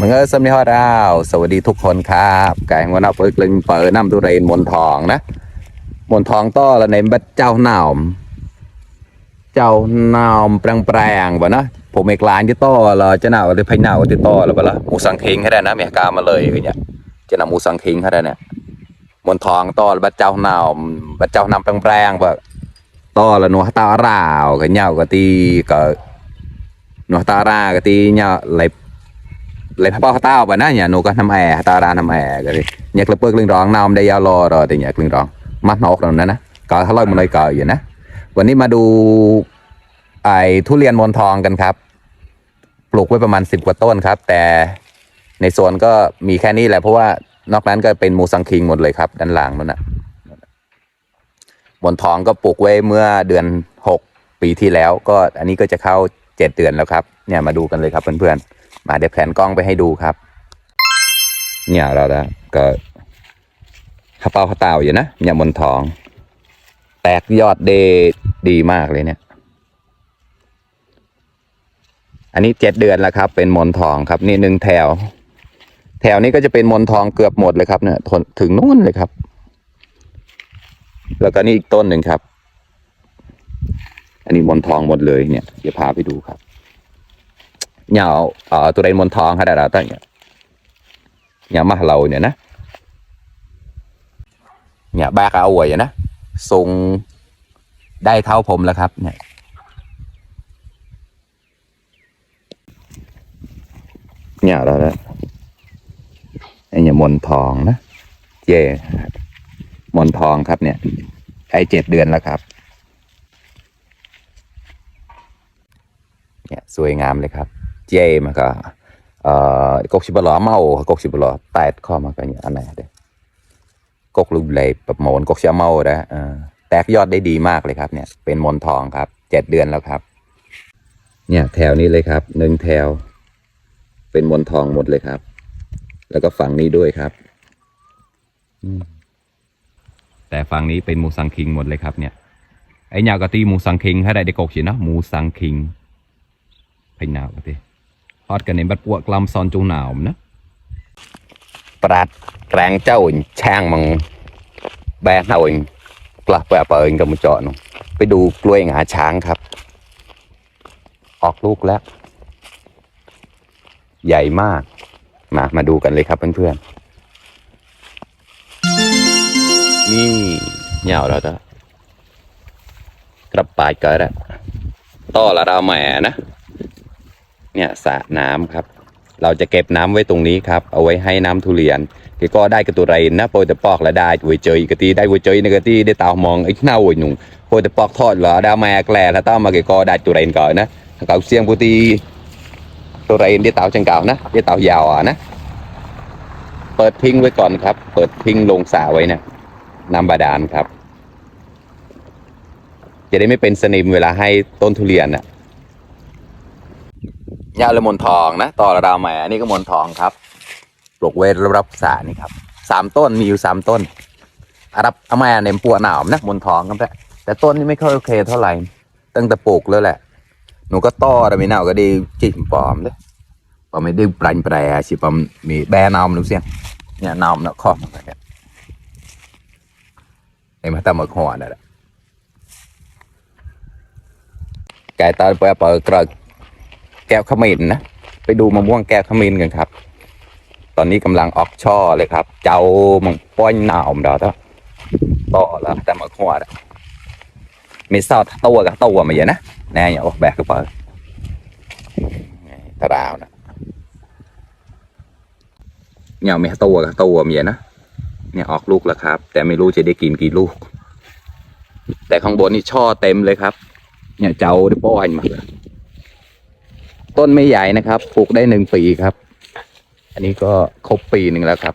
มึงเออสำนีฮอดาว สวัสดีทุกคนครับไก่วันนับเอิกลึงเปิดน้ำตุเรนมนทองนะมนทองต้อละในบัดเจ้าหนาวเจ้าหนาวแปลงแปลงบ่นะผมเอกลานที่ต้อละจะหนาวที่พายหนาวที่ต้อละบ่ละหมูสังคิงให้ได้นะเมียกามาเลยอย่างเงี้ยจะนำหมูสังคิงให้ได้เนี่ยมนทองต้อละบัดเจ้าหนาวบัดเจ้าหนาวแปลงแปลงบ่ต้อละหนัวตาราวก็เหยาก็ตีก็หนัวตาราก็ตีเหยาไหล lấy bao tao và nãy nhà nó có năm e tao ra năm e cái nhạc lập bước lên rong nào đây giao lo rồi thì nhạc lên rong mắt nó rồi นอกตรงนั้นนะก็ทะเลาะมันเลยเก่าอยู่นะวันนี้มาดูไอ้ทุเรียนมอนทองกันครับ ปลูกไว้ประมาณสิบกว่าต้นครับ แต่ในสวนก็มีแค่นี้แหละเพราะว่านอกนั้นก็เป็นมูสังคิงหมดเลยครับ ด้านหลังนั่นนะมอนทองก็ปลูกไว้เมื่อเดือนหกปีที่แล้ว ก็อันนี้ก็จะเข้าเจ็ดเดือนแล้วครับ เนี่ยมาดูกันเลยครับเพื่อนๆ มาเดี๋ยวแผนกล้องไปให้ดูครับ เนี่ยเราละก็ข้าเปล่าข้าเต่าอยู่นะเนี่ยมนทอง แตกยอดเดดีมากเลยเนี่ย อันนี้เจ็ดเดือนแล้วครับ เป็นมนทองครับ นี่หนึ่งแถว แถวนี้ก็จะเป็นมนทองเกือบหมดเลยครับเนี่ยถึงนู่นเลยครับ แล้วก็นี่อีกต้นหนึ่งครับ อันนี้มนทองหมดเลยเนี่ย เดี๋ยวพาไปดูครับ nhà ở tụi đây môn thong hay là đã tới nhà mà lầu này nè nhà ba cái ổi vậy nè sùng đây thao ผมแล้วครับเนี่ยเนี่ยเราแล้วไอ้เนี่ยมนทองนะเจมนทองครับเนี่ย ไอ้เจ็ดเดือนแล้วครับ เนี่ยสวยงามเลยครับ เจมันก็เอ่อกกสิบล้อเมากกสิบลอแตดข้อมากันอย่างอันไหนเด้กกลูกเลยแบบโมนกกเชียเมานะเอแตกยอดได้ดีมากเลยครับ เนี่ย เป็นมนทองครับเจ็ดเดือนแล้วครับ เนี่ย แถวนี้เลยครับหนึ่งแถว เป็นมนทองหมดเลยครับ แล้วก็ฝั่งนี้ด้วยครับแต่ฝั่งนี้เป็นหมูสังคิงหมดเลยครับ เนี่ยไอ้ยาวกะตีหมูสังคิงให้ได้เด็กกกสินะหมูสังคิง phình nào có thể hot cái này bắt buộc làm son chung nào nữa ปราดแกรงเจ้าอินแช่งมังแบกเอาเองกลับไปเปิดกับมาเจาะนไปดูกล้วยงาช้างครับ ออกลูกแล้ว ใหญ่มาก มามาดูกันเลยครับเพื่อนๆนี่เหนียวแล้วจ้ะกระปายกิดแล้วต่อละเราแหม่นะ เนี่ยสระน้ำครับ เราจะเก็บน้ำไว้ตรงนี้ครับ เอาไว้ให้น้ำทุเรียนก็ได้กระตุไรนะโปรแต่ปอกละได้ไว้เจยกตีได้ไว้เจยนะกตีได้ตามองไอ้หน้าไว้หนุ่งโปรแต่ปอกทอดเหรอดาวแมกแลแล้วต้ามาเกก็ได้ตุไรก่อนนะเก่าเสียงปุตีตุไรได้เต่าจังเก่านะได้เต่ายาวอะนะเปิดทิ้งไว้ก่อนครับ เปิดทิ้งลงสระไว้นะน้ำบาดาลครับ จะได้ไม่เป็นสนิมเวลาให้ต้นทุเรียนนะ ยาละมนทองนะต่อระดาวแหมนี่ก็มนทองครับปลูกเวทรับสานี่ครับสามต้นมีอยู่สามต้นอารับอามาในปัวหนาวนะมนทองครับแต่แต่ต้นนี้ไม่ค่อยโอเคเท่าไหร่ตั้งแต่ปลูกแล้วแหละ หนูก็ต่อแต่ไม่หนาวก็ดีจิมปลอมเลยปอไม่ได้ปลายแปรสิปอมมีแบนอมหรือเสียงเนี่ยนอมเนาะข้อมันก็เนี่ยไอ้มาตั้งมาหัวนั่นแหละไก่ตอนเปิดเปิดกระ แก้วขมิ้นนะ ไปดูมะม่วงแก้วขมิ้นกันครับ ตอนนี้กำลังออกช่อเลยครับ เจ้ามังป้อนหนาวมดอต่อต่อแล้วแต่มาขวดมีซอสตัวกับตัวมาเยอะนะแน่อย่าออกแบบก็เปิดตาราวนะเนี่ยมีตัวกับตัวมาเยอะนะเนี่ยออกลูกแล้วครับ แต่ไม่รู้จะได้กินกี่ลูก แต่ข้างบนนี่ช่อเต็มเลยครับ เนี่ยเจ้าได้ป้อนมาเลย ต้นไม่ใหญ่นะครับปลูกได้หนึ่งปีครับ อันนี้ก็ครบปีหนึ่งแล้วครับ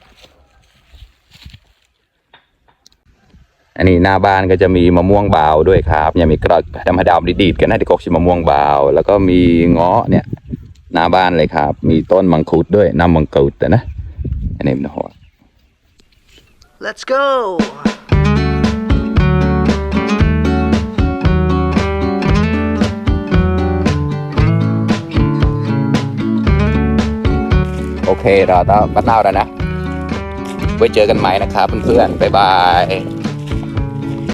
อันนี้หน้าบ้านก็จะมีมะม่วงบาวด้วยครับยังมีกระธรรมดาดีดกันนะที่กกชิมะม่วงบาวแล้วก็มีเงาะเนี่ยหน้าบ้านเลยครับ มีต้นมังคุดด้วยน้ำมังคุดนะอันนี้มันหัว Let's go! เคเราต้องบัดเน่าแล้วนะ ไว้เจอกันใหม่นะครับเพื่อนๆบ๊ายบาย